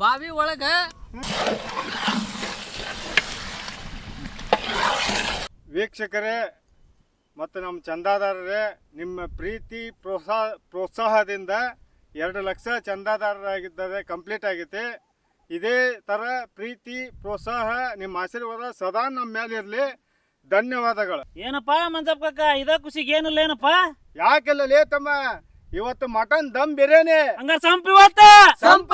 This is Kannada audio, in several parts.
ಬಾವಿ ಒಳಗ ವೀಕ್ಷಕರೇ, ಮತ್ತು ನಮ್ಮ ಚಂದಾದಾರರೇ, ನಿಮ್ಮ ಪ್ರೀತಿ ಪ್ರೋತ್ಸಾಹ ಪ್ರೋತ್ಸಾಹದಿಂದ ಎರಡು ಲಕ್ಷ ಚಂದಾದಾರರಾಗಿದ್ದಾರೆ, ಕಂಪ್ಲೀಟ್ ಆಗೈತೆ. ಇದೇ ಥರ ಪ್ರೀತಿ, ಪ್ರೋತ್ಸಾಹ, ನಿಮ್ಮ ಆಶೀರ್ವಾದ ಸದಾ ನಮ್ಮ ಮೇಲೆ ಇರಲಿ ಧನ್ಯವಾದಗಳು. ಏನಪ್ಪ ಮಂಜಪ್ಪ ಕಾಕ ಇದ ಖುಷಿಗೆ ಏನಿಲ್ಲ ಏನಪ್ಪ? ಯಾಕೆಲ್ಲ ಲೇ ತಮ್ಮ ಇವತ್ತು ಮಟನ್ ದಮ್ ಬಿರಿಯಾನಿ. ಹಂಗ ಸಂಪ್ ಇವತ್ತ. ಸಂಪ!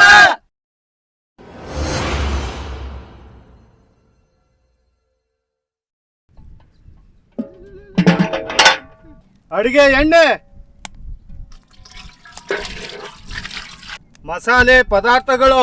ಅಡಿಗೆ ಎಣ್ಣೆ. ಮಸಾಲೆ ಪದಾರ್ಥಗಳು.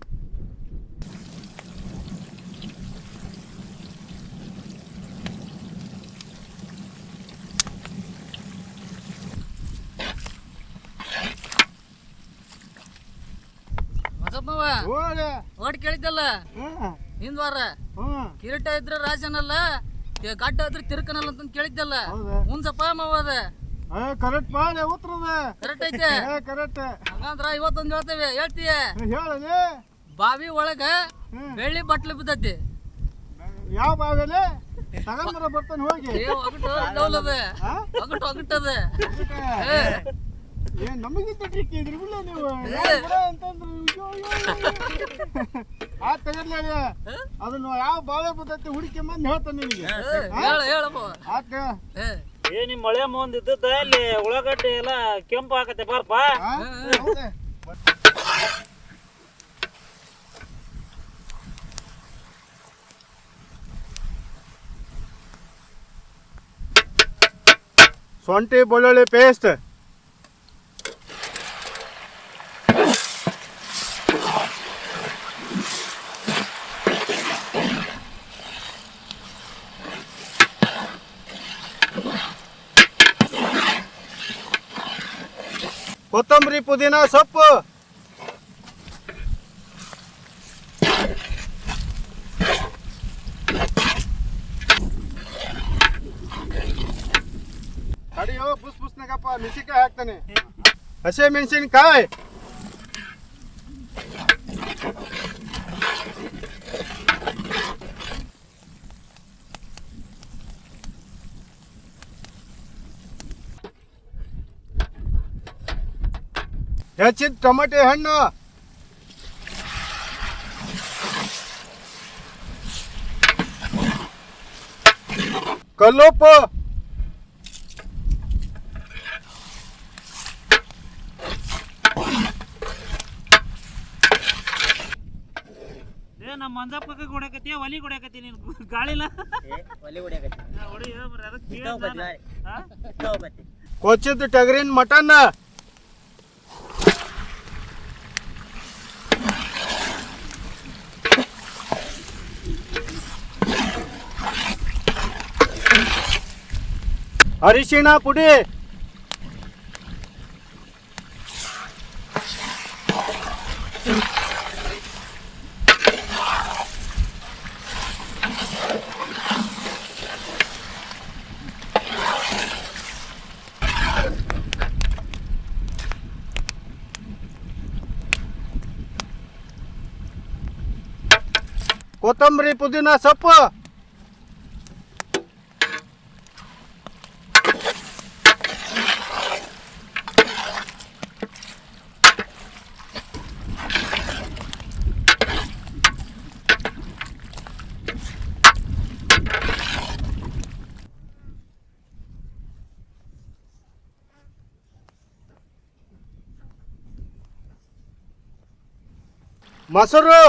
ಓಟ್ ಕೇಳಿದ್ದಲ್ಲ? ಹಿಂದ್ ವಾರ. ಕಿರೀಟ ಇದ್ರ ರಾಜನಲ್ಲ ಗಡ್ಡ ಇದ್ರ ತಿರ್ಕನಲ್ಲ ಅಂತ ಕೇಳಿದ್ದಲ್ಲ. ಹೌದಾ? ಮಾವದ ಅದ. ಕರೆಕ್ಟ್ ಉತ್ತರದ. ಕರೆಕ್ಟ್ ಐತೆ. ಏ ಕರೆಕ್ಟ್ ಹಂಗಂದ್ರ ಇವತ್ತೊಂದ್ ಹೇಳ್ತೇವೆ. ಹೇಳ್ತೀಯ? ಹೇಳಲಿ. ಬಾವಿ ಒಳಗ. ಬೆಳ್ಳಿ ಬಟ್ಲು ಬಿದ್ದತಿ. ಯಾವ ಬಾವಿಲಿ? ತಗೊಂಡ್ರ ಬರ್ತಾನೆ ಹೋಗಿ. ಒಗಟು ಡೌಲದ ಆ? ಒಗಟು ಒಗಟದ ಏನ್ ನಮಗಿಂತ ಟ್ರಿಕ್ ಇದ್ರಿ ಬಿಡ ನೀವು. ಅಂತಂದ್ರು. ಆ ತಗದ್ಲಿ. ಅದನ್ನ ಯಾವ ಬಾಳೆ ಬರ್ತೈತಿ ಹುಡುಕಿ ಮಂದಿ ಹೇಳ್ತಾನೆ ನಿನಗೆ? ಆತ ಏ ನಿಮ್ ಮಳೆ ಮುಂದ್ ಇದ್ದದ ಅಲ್ಲಿ ಉಳ್ಳಾಗಡ್ಡಿ ಎಲ್ಲ ಕೆಂಪು ಹಾಕತ್ತೆ ಬಾರಪ್ಪ ಸೊಂಟಿ ಬೆಳ್ಳುಳ್ಳಿ ಪೇಸ್ಟ್ ಕೊತ್ತಂಬರಿ ಪುದೀನ ಸೊಪ್ಪು. ಅಡಿಯೋ ಬುಸ್ ಬುಸ್ನಾಗಪ್ಪ ಮೆಣಸಿನ್ಕಾಯಿ ಹಾಕ್ತಾನೆ. ಹಸಿ ಮೆಣಸಿನ್ಕಾಯಿ ಹೆಚ್ಚಿದ ಟೊಮೆಟೊ ಹಣ್ಣು ಕಲ್ಲುಪ್ಪು ಏ ನಮ್ಮ ಮಂಜಪ್ಪ ಕಾಕ ಹೊಡ್ಯಾಕತ್ತಿ ಒಲಿ ಹೊಡ್ಯಾಕತ್ತಿ ನೀನು ಗಾಳಿಲ್ಲ ಒಲೆ ಹೊಡ್ಯಾಕತ್ತಿ ಹಾ, ಅರಿಶಿಣ ಪುಡಿ ಕೊತ್ತಂಬರಿ ಪುದೀನ ಸೊಪ್ಪು ಮೊಸರು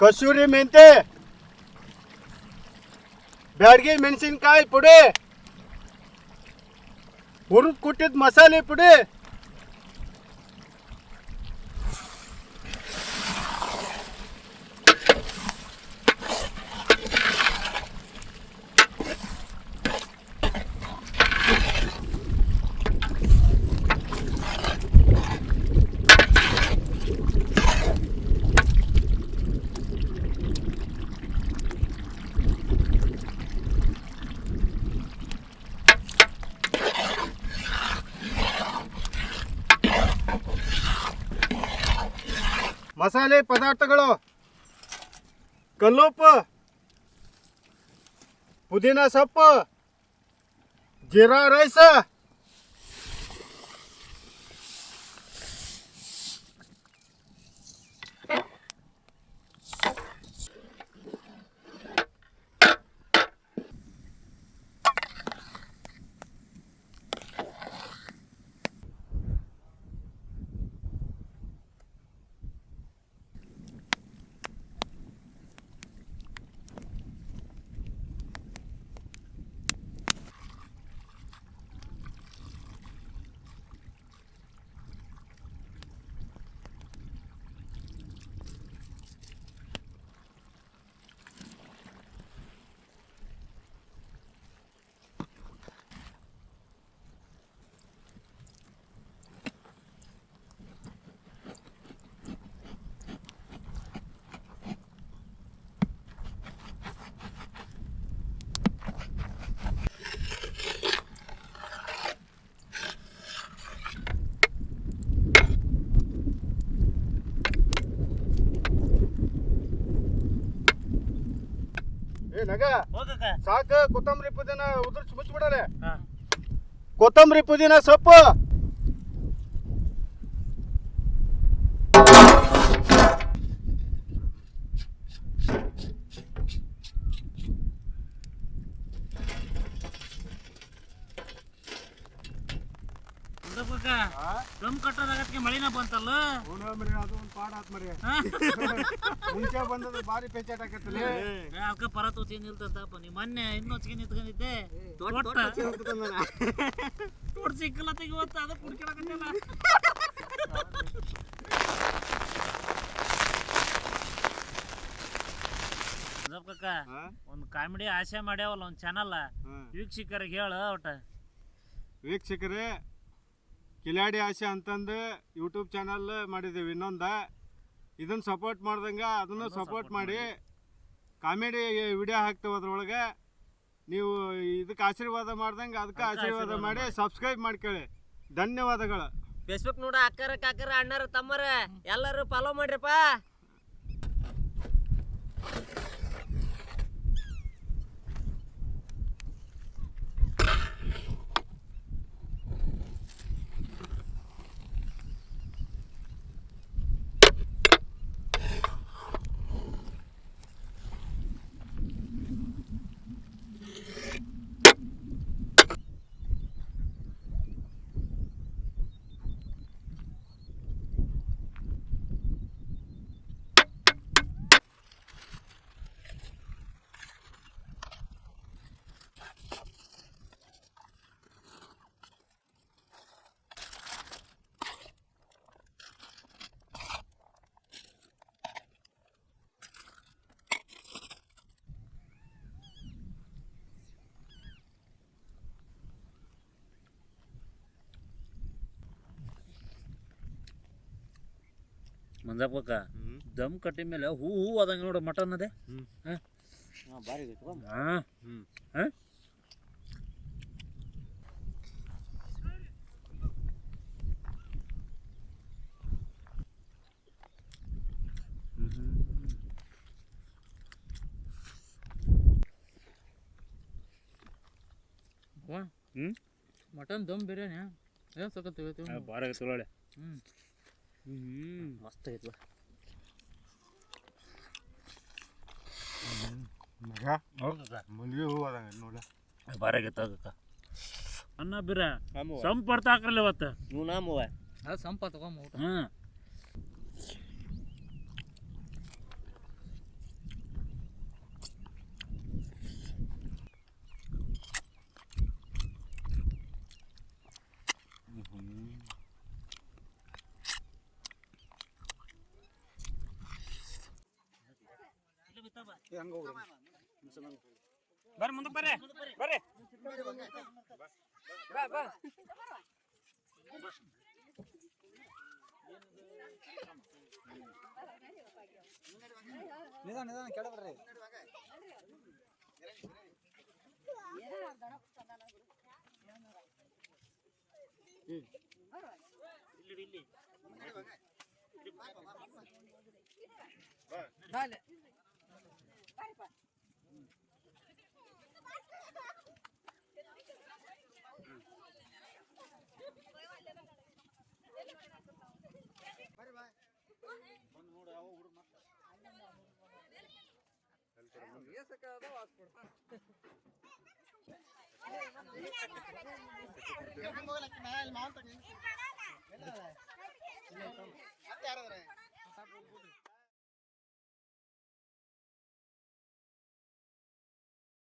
ಕಸೂರಿ ಮೆಂತೆ ಬ್ಯಾಡ್ಗೆ ಮೆಣಸಿನಕಾಯಿ ಪುಡಿ ಹುರಿದು ಕುಟ್ಟಿದ ಮಸಾಲೆ ಪುಡಿ ಮಸಾಲೆ ಪದಾರ್ಥಗಳು. ಕಲ್ಲುಪ್ಪು. ಪುದೀನ ಸೊಪ್ಪು. ಜೀರಾ ರೈಸ್. ಏ ನಗ. ಸಾಕು ಕೊತ್ತಂಬರಿ ಪುದೀನ ಉದುರ್ಸಿ ಮುಚ್ಚಿಬಿಡಲೆ. ಕೊತ್ತಂಬರಿ ಪುದೀನ ಸೊಪ್ಪು. ಕಟ್ಟೋದಾಗತ್ಗೆ ಮಳಿನ ಬಂತಲ್ಲ? ಅದು ಒಂದು ಪಾಡ ಆತ್ ಮರಿ. ಮುಂಚೆ ಬಂದದ ಬಾರಿ ಪೇಚಾಟ ಆಕತ್ತಲ್ಲಿ ಅದಕ್ಕೆ ಪರ ತೋಚಿ ನಿಲ್ತಂತಪ್ಪ ನೀ ಮೊನ್ನೆ ಇನ್ನೂ ಹೊಚ್ಗೆ ನಿಂತ್ಕೊಂಡಿದ್ದೆ ಸಿಕ್ಕಲ್ಲ ತೆಗಿವತ್ತ ಮಂಜಪ್ಪಕ್ಕ ಒಂದು ಕಾಮಿಡಿ ಆಸೆ ಮಾಡ್ಯಾವಲ್ಲ ಒಂದು ಚಾನಲ್ ವೀಕ್ಷಕರಿಗೆ ಹೇಳ ಒಟ್ಟ ವೀಕ್ಷಕರೇ ಕಿಲಾಡಿ ಆಸೆ ಅಂತಂದು ಯೂಟ್ಯೂಬ್ ಚಾನಲ್ ಮಾಡಿದ್ದೀವಿ ಇನ್ನೊಂದು. ಇದನ್ನು ಸಪೋರ್ಟ್ ಮಾಡ್ದಂಗೆ ಅದನ್ನು ಸಪೋರ್ಟ್ support ಮಾಡಿ ಕಾಮಿಡಿ ವಿಡಿಯೋ ಹಾಕ್ತೇವೆ ಅದ್ರೊಳಗೆ. ನೀವು ಇದಕ್ಕೆ ಆಶೀರ್ವಾದ ಮಾಡ್ದಂಗೆ ಅದಕ್ಕೆ ಆಶೀರ್ವಾದ ಮಾಡಿ. ಸಬ್ಸ್ಕ್ರೈಬ್ ಮಾಡ್ಕೊಳ್ಳಿ ಧನ್ಯವಾದಗಳು. ಫೇಸ್ಬುಕ್ ನೋಡ ಅಕ್ಕರ ಕಾಕರ ಅಣ್ಣರ ತಮ್ಮರ ಎಲ್ಲರೂ ಫಾಲೋ ಮಾಡ್ರಿಪ್ಪ. ಮಂಜಪ್ಪಕ್ಕ ದಮ್ ಕಟ್ಟಿದ ಮೇಲೆ ಹೂ ಹೂ ಅದಂಗೆ ನೋಡು ಮಟನ್ ಅದೇ. ಬಾರಿ ಹಾ. ಹ್ಮ್. ಹಾ. ಹ್ಮ್. ಮಟನ್ ದಮ್ ಬಿರಿಯಾನಿ ಏನು ಸಕತ್ತೀವಿ ಭಾರಿ ಆಗೈತೆ ಒಳ್ಳೆ ಹ್ಞೂ ಹ್ಮ್. ಮಸ್ತ್ ಐತ್ಲ ಮಗ ಮಲ್ಗೆ ಹೂ ಅದಂಗ ನೋಡ. ಹೋಗಕ್ಕ ಅನ್ನ ಬಿರ ಸಂಪರ್ತ ಹಾಕ್ರಲ್ಲ ಇವತ್ತು. ನೀವು ನಾಮ ಅದು ಸಂಪ ತಗೊಂಬ ಊಟ ಹಂಗ ಹೋಗ್ರಿ. ಬರ್ರಿ ಮುಂದಕ್ಕೆ ಬರ್ರಿ. ಬರ್ರಿ. ಬಾ ಬಾ. ನಿಧಾನ ನಿಧಾನ ಕೆಳಬರ್ರಿ ಇಲ್ಲಿ ಇಲ್ಲಿ ಮತ್ತೆ ಯಾರಾದ್ರೆ